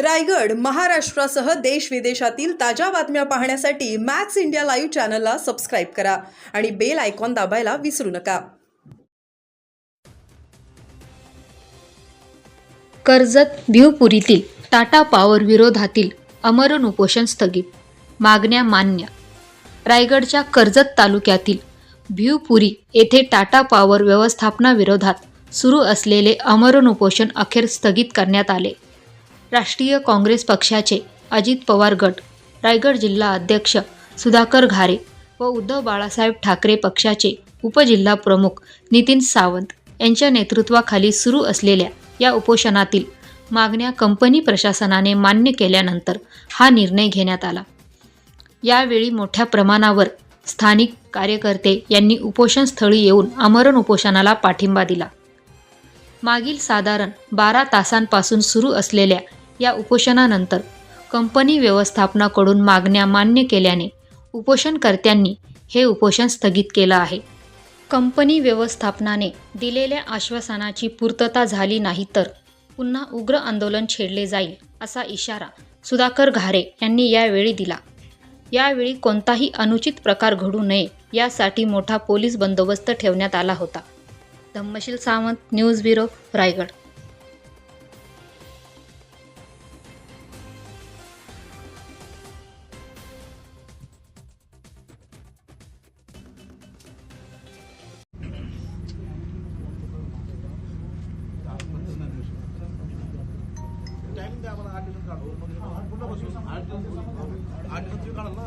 रायगड महाराष्ट्रासह देश विदेशातील ताज्या बातम्या पाहण्यासाठी मॅक्स इंडिया लाईव्ह चॅनलला सबस्क्राईब करा आणि बेल आयकॉन दाबायला विसरू नका. कर्जत भिवपुरीतील टाटा पॉवर विरोधातील अमरण उपोषण स्थगित. मागण्या मान्य. रायगडच्या कर्जत तालुक्यातील भिवपुरी येथे टाटा पॉवर व्यवस्थापनाविरोधात सुरू असलेले अमरण उपोषण अखेर स्थगित करण्यात आले. राष्ट्रीय काँग्रेस पक्षाचे अजित पवार गट रायगड जिल्हा अध्यक्ष सुधाकर घारे व उद्धव बाळासाहेब ठाकरे पक्षाचे उपजिल्हा प्रमुख नितीन सावंत यांच्या नेतृत्वाखाली सुरू असलेल्या या उपोषणातील मागण्या कंपनी प्रशासनाने मान्य केल्यानंतर हा निर्णय घेण्यात आला. यावेळी मोठ्या प्रमाणावर स्थानिक कार्यकर्ते यांनी उपोषणस्थळी येऊन आमरण उपोषणाला पाठिंबा दिला. मागील साधारण बारा तासांपासून सुरू असलेल्या या उपोषणानंतर कंपनी व्यवस्थापनाकडून मागण्या मान्य केल्याने उपोषणकर्त्यांनी हे उपोषण स्थगित केलं आहे. कंपनी व्यवस्थापनाने दिलेल्या आश्वासनाची पूर्तता झाली नाही तर पुन्हा उग्र आंदोलन छेडले जाईल असा इशारा सुधाकर घारे यांनी यावेळी दिला. यावेळी कोणताही अनुचित प्रकार घडू नये यासाठी मोठा पोलीस बंदोबस्त ठेवण्यात आला होता. Dhammashil Sawant news bureau Raigad. आठ दिवस काढू मग पुन्हा बसू आठ दिवस आठ दिवसात तुम्ही काढाल ना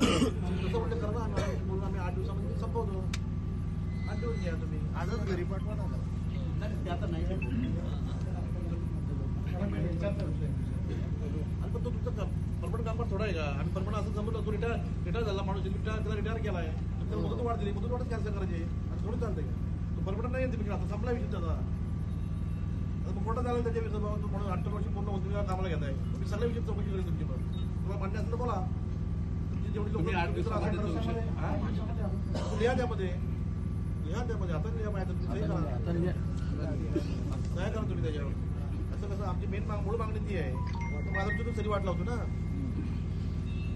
तसं म्हटलं करा ना आम्ही बोलून आम्ही आठ दिवसामध्ये संपवतो आठ दिवस घ्या तुम्ही आजच घरी पाठवा ना नाही, ते आता नाही आणि पण तो तुमचा परमनंट कामगार थोडा आहे का आम्ही परमनंट असं जमलं तो रिटायर रिटायर झाला माणूस रिटायर त्याला रिटायर केला आहे त्याला मुदत वाढ दिली मुदत वाढच कॅन्सल करायची आणि थोडं चालतंय का तो परमनंट नाही तुम्ही आता संपला विषय त्याचा मोठा झाला त्याच्या विरुद्ध बाबा म्हणून अठरा वर्ष पूर्ण होऊन तुम्ही कामाला घेताय. मी सगळ्या विषयी चौकशी करेन तुमची पण तुम्हाला मान्य असेल तर बोला. तुमची जेवढी लोक लिहा त्यामध्ये. लिहा त्यामध्ये. आता लिहा माहिती तुम्ही सही करा. काय करा तुम्ही त्याच्यावर. असं कसं आमची मेन माग मूळ मागणी ती आहे. माझा तुम्ही सरी वाट लावतो ना.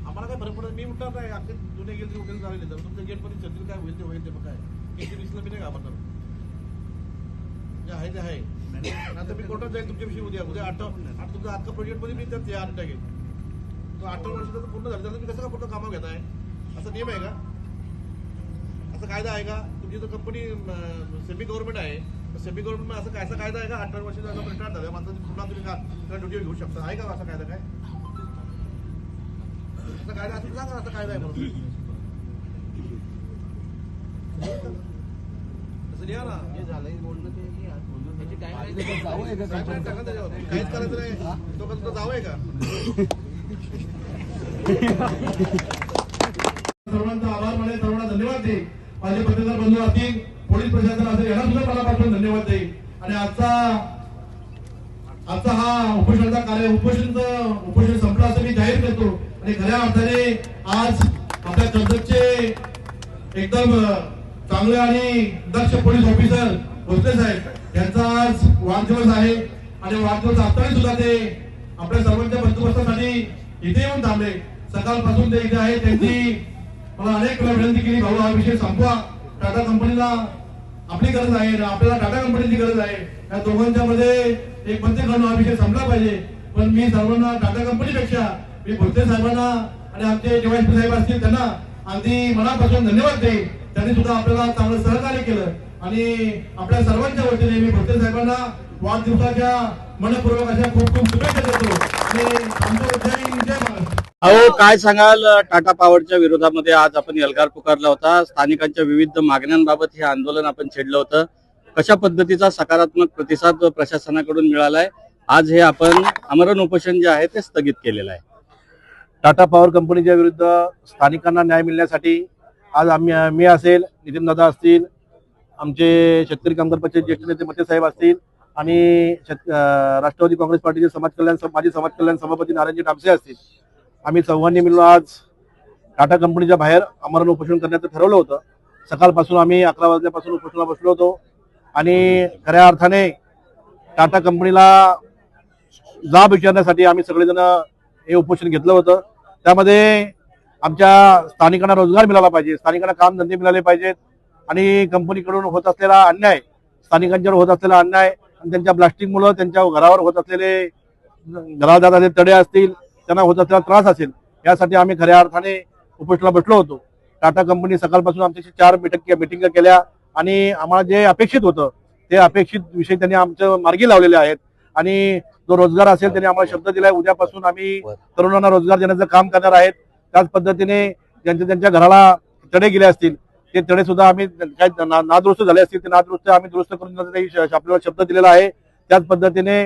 आम्हाला काय फरक पडत मी उठणार नाही. अख्खे जुने गेले उठेल झालेले. तर तुमच्या गेटमध्ये चंद्र काय होईल ते होईल ते मग काय एकशे वीसला मी नाही घाबरणार. जे आहे ते आहे. नंतर मी कोर्टात जाईल तुमच्याविषयी उद्या. उद्या आठ आठ तुमचा प्रोजेक्ट प्रोजेक्टमध्ये मी त्यात या टाकेल तो अठरा जर पूर्ण झालं. तर मी कसं का पूर्ण कामं घेताय असा नियम आहे का? असा कायदा आहे का? तुमची जर कंपनी सेमी गव्हर्नमेंट आहे. सेमी गव्हर्नमेंट असं काय असा कायदा आहे का? अठरा वर्षाचा जर रिटायर झाला. माणसं पुन्हा तुम्ही का ड्युटी घेऊ शकता. आहे का असा कायदा काय? असा कायदा असेल सांगा असा कायदा आहे म्हणून. काहीच करायचं नाही. तो कसं जावं आहे का? सर्वांचा आभार माने सर्वांना धन्यवाद देईल माझे पत्रकार बंधू असतील पोलीस प्रशासन असेल यांना सुद्धा मनापासून धन्यवाद देईल आणि आजचा आजचा हा उपोषणाचा कार्य उपोषणचं उपोषण संपलं असं मी जाहीर करतो. आणि खऱ्या अर्थाने आज आपल्या कर्जतचे एकदम चांगले आणि दक्ष पोलीस ऑफिसर भोसले साहेब यांचा आज वाढदिवस आहे. आणि वाढदिवस असताना सुद्धा ते आपल्या सर्वांच्या बंदोबस्तासाठी इथे येऊन थांबले. सकाळपासून ते इथे आहे. त्यांची मला अनेक वेळा विनंती केली भाऊ हा विषय संपवा. टाटा कंपनीला आपली गरज आहे. आपल्याला टाटा कंपनीची गरज आहे. या दोघांच्या मध्ये एक बंद करणं हा विषय संपला पाहिजे. पण मी सर्वांना टाटा कंपनीपेक्षा मी भोसले साहेबांना आणि आमचे जेव्हा साहेब असतील त्यांना अगदी मनापासून धन्यवाद देईन. त्यांनी सुद्धा आपल्याला चांगलं सहकार्य केलं. आणि आपल्या सर्वांच्या वतीने मी भोसले साहेबांना वाढदिवसाच्या मनपूर्वक अशा खूप खूप शुभेच्छा देतो. आणि अहो काय सांगाल? टाटा पॉवरच्या विरोधामध्ये आज आपण एल्गार पुकारला होता. स्थानिकांच्या विविध मागण्यांबाबत हे आंदोलन आपण छेडलं होतं. कशा पद्धतीचा सकारात्मक प्रतिसाद प्रशासनाकडून मिळालाय? आज हे आपण अमरण उपोषण जे आहे ते स्थगित केलेलं आहे. टाटा पॉवर कंपनीच्या विरुद्ध स्थानिकांना न्याय मिळण्यासाठी आज आम्ही मी असेल नितीन दादा असतील आमचे शेतकरी कामगार पक्षाचे ज्येष्ठ नेते मते साहेब असतील आणि शेत- राष्ट्रवादी काँग्रेस पार्टीचे समाज कल्याण माजी समाज कल्याण सभापती नारायणजी टापसे असतील. आम्ही चौघांनी मिळून आज टाटा कंपनीच्या बाहेर आमरण उपोषण करण्याचं ठरवलं होतं. सकाळपासून आम्ही अकरा वाजल्यापासून उपोषणाला बसलो होतो. आणि खऱ्या अर्थाने टाटा कंपनीला जाब विचारण्यासाठी आम्ही सगळेजण हे उपोषण घेतलं होतं. त्यामध्ये आमच्या स्थानिकांना रोजगार मिळाला पाहिजे स्थानिकांना कामधंदे मिळाले पाहिजेत. आणि कंपनीकडून होत असलेला अन्याय स्थानिकांच्यावर होत असलेला अन्याय आणि त्यांच्या ब्लास्टिंगमुळं त्यांच्या घरावर होत असलेले घरात जात असलेले तडे असतील त्यांना होत असलेला त्रास असेल यासाठी आम्ही खऱ्या अर्थाने उपोषणाला बसलो होतो. टाटा कंपनी सकाळपासून आमच्याशी चार मिटिंग मिटिंग केल्या आणि आम्हाला जे अपेक्षित होतं ते अपेक्षित विषय त्यांनी आमच्या मार्गी लावलेले आहेत. आणि जो रोजगार असेल त्यांनी आम्हाला शब्द दिलाय. उद्यापासून आम्ही तरुणांना रोजगार देण्याचं काम करणार आहेत. त्याच पद्धतीने ज्यांच्या त्यांच्या घराला तडे गेले असतील ते तडे सुद्धा आम्ही काय नादुरुस्त झाले असतील ते नादुरुस्त आम्ही दुरुस्त करून श- आपल्याला शब्द दिलेला आहे. त्याच पद्धतीने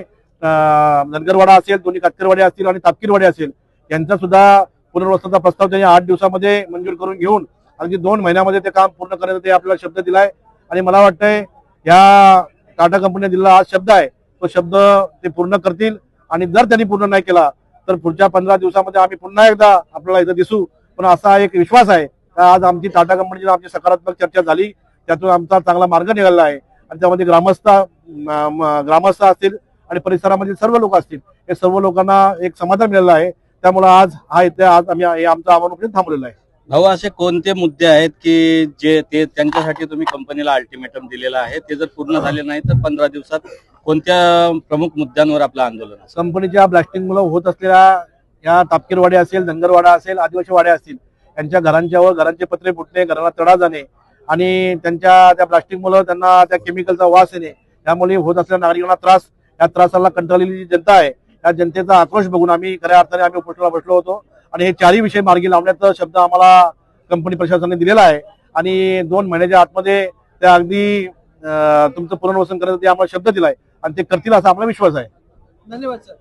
धनगरवाडा असेल दोन्ही कातकरवाडे असतील आणि तापकीरवाडे असेल यांचा सुद्धा पुनर्वसनाचा प्रस्ताव त्यांनी आठ दिवसामध्ये मंजूर करून घेऊन आणखी दोन महिन्यामध्ये ते काम पूर्ण करण्याचा ते आपल्याला शब्द दिलाय. आणि मला वाटतंय या टाटा कंपनीने दिलेला हा शब्द आहे तो शब्द ते पूर्ण करतील. आणि जर त्यांनी पूर्ण नाही केला तर पुढच्या पंधरा दिवसामध्ये आम्ही पुन्हा एकदा आपल्याला इथं दिसू. पण असा एक विश्वास आहे. का आज आमची टाटा कंपनीची आमची सकारात्मक चर्चा झाली. त्यातून आमचा चांगला मार्ग निघाला आहे. आणि त्यामध्ये ग्रामस्थ ग्रामस्थ असतील आणि परिसरामधील सर्व लोक असतील हे सर्व लोकांना एक समाधान मिळालं आहे. त्यामुळे आज हा इथे आज आम्ही हे आमचं आव्हान थांबलेलं आहे. भाऊ असे कोणते मुद्दे आहेत की जे ते त्यांच्यासाठी तुम्ही कंपनीला अल्टिमेटम दिलेला आहे? ते जर पूर्ण झाले नाही तर पंधरा दिवसात कोणत्या प्रमुख मुद्द्यांवर आपलं आंदोलन असेल? कंपनीच्या ब्लास्टिंग मुळे होत असलेल्या या तापकीरवाडे असेल धनगरवाडा असेल आदिवासी वाड्या असतील त्यांच्या घरांच्यावर घरांचे पत्रे फुटणे घराला तडा जाणे आणि त्यांच्या त्या ब्लास्टिंग मुळे त्यांना त्या केमिकलचा वास येणे त्यामुळे होत असलेल्या नागरिकांना त्रास या त्रासाला कंटाळलेली जी जनता आहे त्या जनतेचा आक्रोश बघून आम्ही खऱ्या अर्थाने आम्ही उपोषणाला बसलो होतो. आणि हे चारही विषय मार्गी लावण्याचा शब्द आम्हाला कंपनी प्रशासनाने दिलेला आहे. आणि दोन महिन्याच्या आतमध्ये त्या अगदी अं, तुमचं पुनर्वसन करण्यासाठी ते आम्हाला शब्द दिलाय. आणि ते करतील असा आपला विश्वास आहे. धन्यवाद सर.